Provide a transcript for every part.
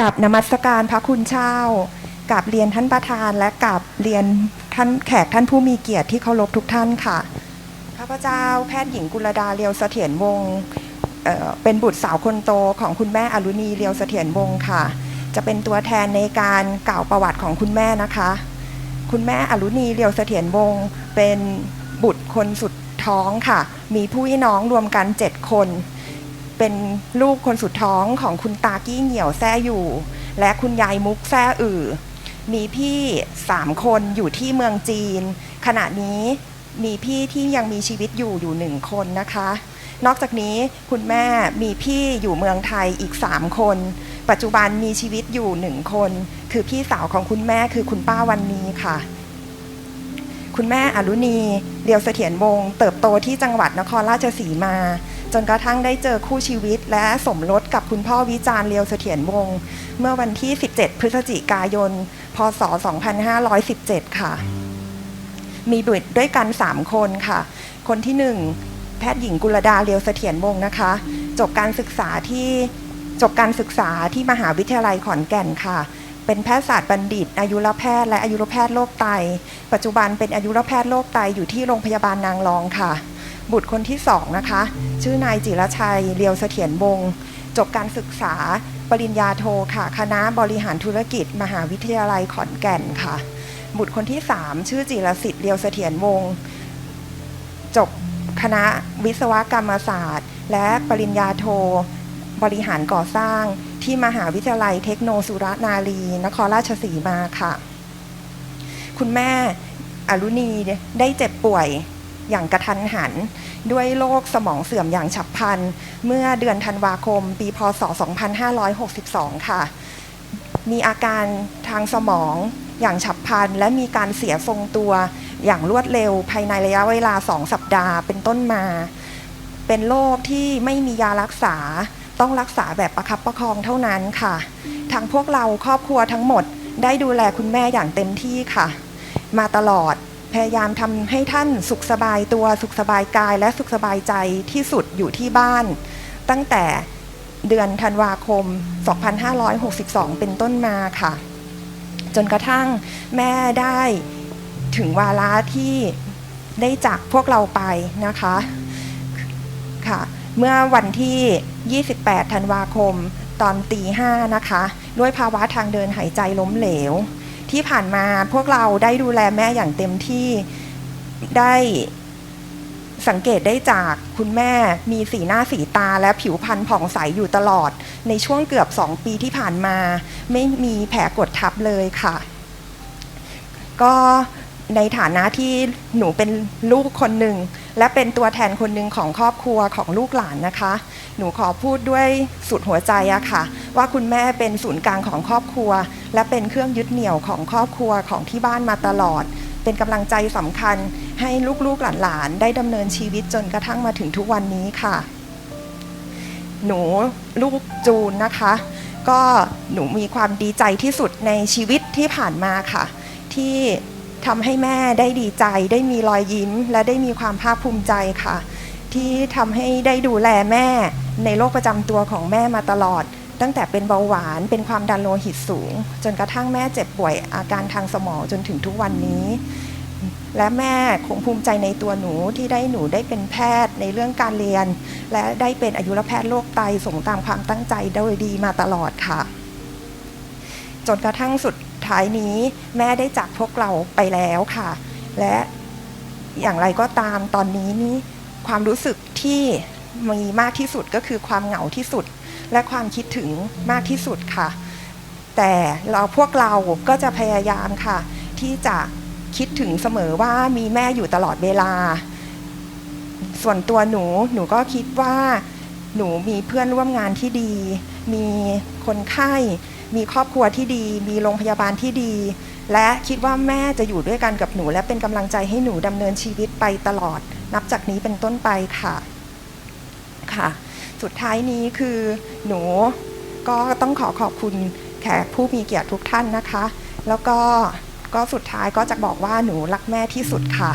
กับนมัสการพระคุณเจ้า กับเรียนท่านประธานและกับเรียนท่านแขกท่านผู้มีเกียรติที่เคารพทุกท่านค่ะข้าพเจ้าแพทย์หญิงกุลดาเรียวเสถียรวงศ์เเป็นบุตรสาวคนโตของคุณแม่อรุณีเรียวเสถียรวงศ์ค่ะ จะเป็นตัวแทนในการกล่าวประวัติของคุณแม่นะคะ คุณแม่อรุณีเรียวเสถียรวงศ์เป็นบุตรคนสุดท้องค่ะ มีผู้พี่น้องรวมกัน 7 คน เป็นลูกคนสุดท้องของคุณตากี้เหหี่ยวแซ่อยู่ และคุณยายมุกแซ่อือมีพี่สามคนอยู่ที่เมืองจีน ขณะนี้มีพี่ที่ยังมีชีวิตอยู่อยู่หนึ่งคนนะคะ นอกจากนี้คุณแม่มีพี่อยู่เมืองไทยอีกสามคน ปัจจุบันมีชีวิตอยู่หนึ่งคน คือพี่สาวของคุณแม่คือคุณป้าวันนี้ค่ะ คุณแม่อรุณีเรียวเสถียรวงเติบโตที่จังหวัดนครราชสีมา จนกระทั่งได้เจอคู่ชีวิต และสมรสกับคุณพ่อวิจารณ์เรียวเสถียรวงศ์เมื่อวันที่ 17 พฤศจิกายน พศ 2517 ค่ะ มีบุตรด้วยกัน 3 คนค่ะ คนที่ 1 แพทย์หญิงกุลดาเรียวเสถียรวงศ์นะคะ จบการศึกษาที่จบการศึกษาที่มหาวิทยาลัยขอนแก่นค่ะเป็นแพทยศาสตร์บัณฑิต อายุรแพทย์และอายุรแพทย์โรคไต ปัจจุบันเป็นอายุรแพทย์โรคไตอยู่ที่โรงพยาบาลนางรองค่ะ บุตรคนที่สองนะคะ ชื่อนายจิรชัยเรียวเสถียรวงศ์จบการศึกษาปริญญาโทค่ะ คณะบริหารธุรกิจ มหาวิทยาลัยขอนแก่นค่ะ บุตรคนที่สามชื่อจิรสิทธิ์เรียวเสถียรวงศ์จบคณะวิศวกรรมศาสตร์ และปริญญาโท บริหารก่อสร้างที่มหาวิทยาลัยเทคโนสุรนารี นครราชสีมาค่ะ คุณแม่อรุณีได้เจ็บป่วย อย่างกระทันหัน ด้วยโรคสมองเสื่อมอย่างฉับพลัน เมื่อเดือนธันวาคม ปีพศ 2562 ค่ะ มีอาการทางสมองอย่างฉับพลัน และมีการเสียทรงตัวอย่างรวดเร็วภายในระยะเวลา 2 สัปดาห์เป็นต้นมา เป็นโรคที่ไม่มียารักษาต้องรักษาแบบประคับประคองเท่านั้นค่ะ ทางพวกเราครอบครัวทั้งหมดได้ดูแลคุณแม่อย่างเต็มที่ค่ะ มาตลอด พยายามทำให้ท่านสุขสบายตัวสุขสบายกาย และสุขสบายใจที่สุดอยู่ที่บ้าน ตั้งแต่เดือนธันวาคม 2562 เป็นต้นมาค่ะ จนกระทั่งแม่ได้ถึงวาระที่ได้จากพวกเราไปนะคะค่ะ เมื่อวันที่ 28 ธันวาคม ตอนตีห้านะคะ ด้วยภาวะทางเดินหายใจล้มเหลว ที่ผ่านมาพวกเราได้ดูแลแม่อย่างเต็มที่ได้สังเกตได้จากคุณแม่มีสีหน้าสีตาและผิวพรรณผ่องใสอยู่ตลอด ในช่วงเกือบ 2 ปีที่ผ่านมา ไม่มีแผลกดทับเลยค่ะ ก็ ในฐานะที่หนูเป็นลูกคนหนึ่ง และเป็นตัวแทนคนหนึ่งของครอบครัวของลูกหลานนะคะ หนูขอพูดด้วยสุดหัวใจอะค่ะ ว่าคุณแม่เป็นศูนย์กลางของครอบครัว และเป็นเครื่องยึดเหนี่ยวของครอบครัวของที่บ้านมาตลอด เป็นกำลังใจสำคัญให้ลูกๆหลานๆได้ดำเนินชีวิตจนกระทั่งมาถึงทุกวันนี้ค่ะ หนูลูกจูนนะคะ ก็หนูมีความดีใจที่สุดในชีวิตที่ผ่านมาค่ะ ที่ ทำให้แม่ได้ดีใจ ได้มีรอยยิ้ม และได้มีความภาคภูมิใจค่ะ ที่ทำให้ได้ดูแลแม่ในโรคประจำตัวของแม่มาตลอด ตั้งแต่เป็นเบาหวานเป็นความดันโลหิตสูง จนกระทั่งแม่เจ็บป่วยอาการทางสมองจนถึงทุกวันนี้ และแม่คงภูมิใจในตัวหนูที่ได้หนูได้เป็นแพทย์ในเรื่องการเรียน และได้เป็นอายุรแพทย์โรคไตส่งตามความตั้งใจโดยดีมาตลอดค่ะ จนกระทั่งสุด ท้ายนี้แม่ได้จากพวกเราไปแล้วค่ะ และอย่างไรก็ตามตอนนี้นี่ความรู้สึกที่มีมากที่สุดก็คือความเหงาที่สุด และความคิดถึงมากที่สุดค่ะ แต่เราพวกเราก็จะพยายามค่ะ ที่จะคิดถึงเสมอว่ามีแม่อยู่ตลอดเวลา ส่วนตัวหนูหนูก็คิดว่า หนูมีเพื่อนร่วมงานที่ดี มีคนไข้ มีครอบครัวที่ดี มีโรงพยาบาลที่ดี และคิดว่าแม่จะอยู่ด้วยกันกับหนู และเป็นกำลังใจให้หนูดำเนินชีวิตไปตลอด นับจากนี้เป็นต้นไปค่ะค่ะ สุดท้ายนี้คือหนูก็ต้องขอขอบคุณแขกผู้มีเกียรติทุกท่านนะคะ แล้วก็ก็สุดท้ายก็จะบอกว่าหนูรักแม่ที่สุดค่ะ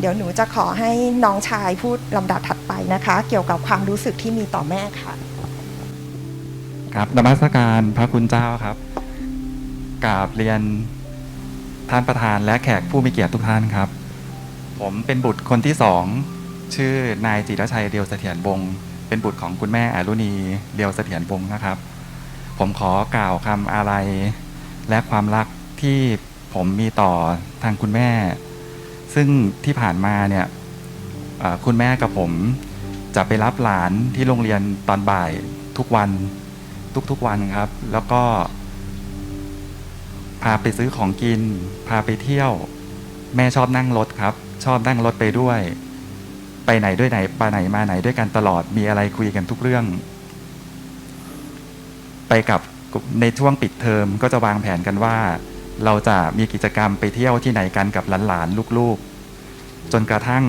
เดี๋ยวหนูจะขอให้น้องชายพูดลำดับถัดไปนะคะ เกี่ยวกับความรู้สึกที่มีต่อแม่ค่ะ ครับนมัสการพระคุณเจ้าครับกราบเรียนท่านประธานและแขกผู้มีเกียรติทุกท่านครับ ผมเป็นบุตรคนที่สองชื่อนายจิรชัยเรียวเสถียรวงเป็นบุตรของคุณแม่อรุณีเรียวเสถียรวงนะครับ ผมขอกล่าวคำอาลัยและความรักที่ผมมีต่อทางคุณแม่ ซึ่งที่ผ่านมาเนี่ยคุณแม่กับผมจะไปรับหลานที่โรงเรียนตอนบ่ายทุกวัน ทุกๆวันครับ แล้วก็ พาไปซื้อของกิน พาไปเที่ยว แม่ชอบนั่งรถครับ ชอบนั่งรถไปด้วย ไปไหนด้วยไหนไปไหนมาไหนด้วยกันตลอดมีอะไรคุยกันทุกเรื่อง ไปกับในช่วงปิดเทอมก็จะวางแผนกันว่า เราจะมีกิจกรรมไปเที่ยวที่ไหนกันกับหลานๆลูกๆ จนกระทั่ง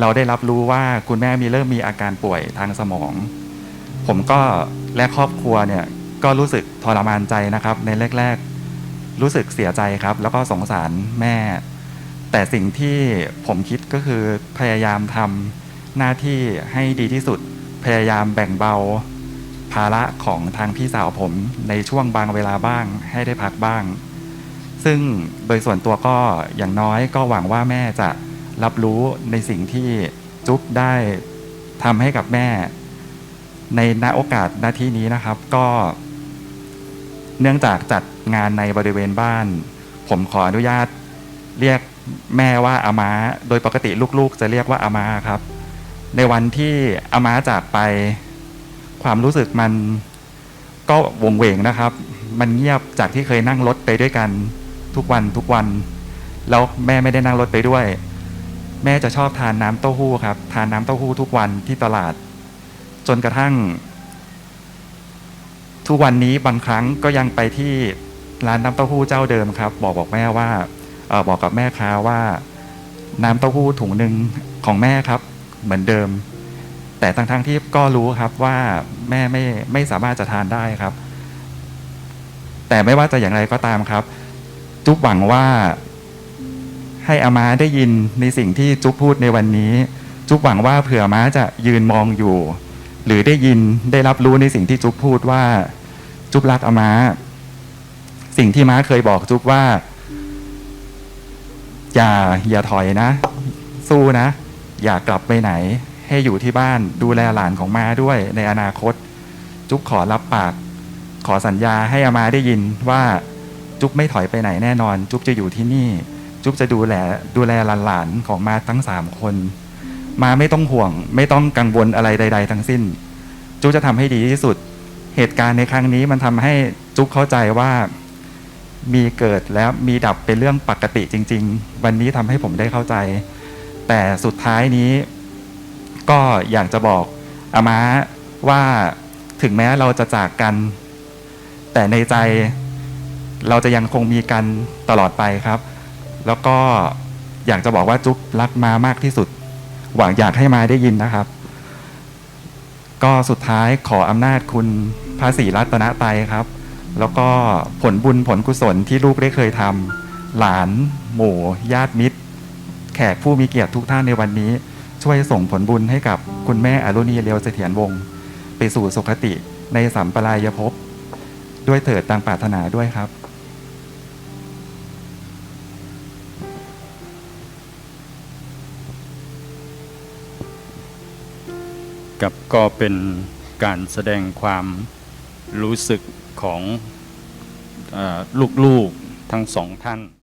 เราได้รับรู้ว่าคุณแม่มีเริ่มมีอาการป่วยทางสมอง ผมก็และครอบครัวเนี่ยก็รู้สึกทรมานใจนะครับ ในแรก ๆ รู้สึกเสียใจครับ แล้วก็สงสารแม่ แต่สิ่งที่ผมคิดก็คือพยายามทำหน้าที่ให้ดีที่สุด พยายามแบ่งเบา ภาระของทางพี่สาวผมในช่วงบางเวลาบ้าง ให้ได้พักบ้าง ซึ่งโดยส่วนตัวก็อย่างน้อยก็หวังว่าแม่จะรับรู้ในสิ่งที่จุ๊บได้ทำให้กับแม่ ในณโอกาสหน้าที่นี้นะครับ ก็เนื่องจากจัดงานในบริเวณบ้าน ผมขออนุญาตเรียกแม่ว่าอามาโดยปกติลูกๆ จะเรียกว่าอามาครับ ในวันที่อามาจากไป ความรู้สึกมันก็วงเวงนะครับ มันเงียบจากที่เคยนั่งรถไปด้วยกันทุกวันทุกวัน แล้วแม่ไม่ได้นั่งรถไปด้วย แม่จะชอบทานน้ำเต้าหู้ครับ ทานน้ำเต้าหู้ทุกวันที่ตลาด จนกระทั่ง ทุกวันนี้บางครั้งก็ยังไปที่ร้านน้ำเต้าหู้เจ้าเดิมครับ บอกบอกแม่ว่าออบอกกับแม่ค้าว่า น้ำเต้าหู้ถุงหนึ่งของแม่ครับ เหมือนเดิม แต่ทั้งทั้งที่ก็รู้ครับว่าแม่ไม่ไม่สามารถจะทานได้ครับ แต่ไม่ว่าจะอย่างไรก็ตามครับ จุ๊บหวังว่าให้อาม้าได้ยินในสิ่งที่จุ๊บพูดในวันนี้ จุ๊บหวังว่าเผื่อม้าจะยืนมองอยู่ หรือได้ยินได้รับรู้ในสิ่งที่จุ๊บพูดว่า จุ๊บรักอาม้า สิ่งที่ม้าเคยบอกจุ๊บว่า อย่าอย่าถอยนะ สู้นะ อย่ากลับไปไหน ให้อยู่ที่บ้านดูแลหลานของม้าด้วยในอนาคต จุ๊บขอรับปาก ขอสัญญาให้อามาได้ยินว่าจุ๊บไม่ถอยไปไหนแน่นอน จุ๊บจะอยู่ที่นี่ จุ๊บจะดูแลดูแลหลานๆของมาทั้งสามคน มาไม่ต้องห่วง ไม่ต้องกังวลอะไรใด ๆ ทั้งสิ้น จุ๊จะทำให้ดีที่สุด เหตุการณ์ในครั้งนี้มันทำให้จุ๊เข้าใจว่ามีเกิดแล้วมีดับเป็นเรื่องปกติจริง ๆ วันนี้ทำให้ผมได้เข้าใจ แต่สุดท้ายนี้ ก็อยากจะบอกอาม้าว่าถึงแม้เราจะจากกัน แต่ในใจเราจะยังคงมีกันตลอดไปครับ แล้วก็อยากจะบอกว่าจุ๊บรักมามากที่สุด หวังอยากให้มาได้ยินนะครับ ก็สุดท้ายขออำนาจคุณพระศรีรัตนตรัยครับ แล้วก็ผลบุญผลกุศลที่ลูกได้เคยทำหลานหมู่ญาติมิตร แขกผู้มีเกียรติทุกท่านในวันนี้ ช่วยส่งผลบุญให้กับคุณแม่อรุณีเลียวเสถียรวงศ์ไปสู่สุคติในสัมปรายภพด้วยเถิดตามปรารถนาด้วยครับ กับก็เป็นการแสดงความรู้สึกของอลูกๆทั้งสองท่าน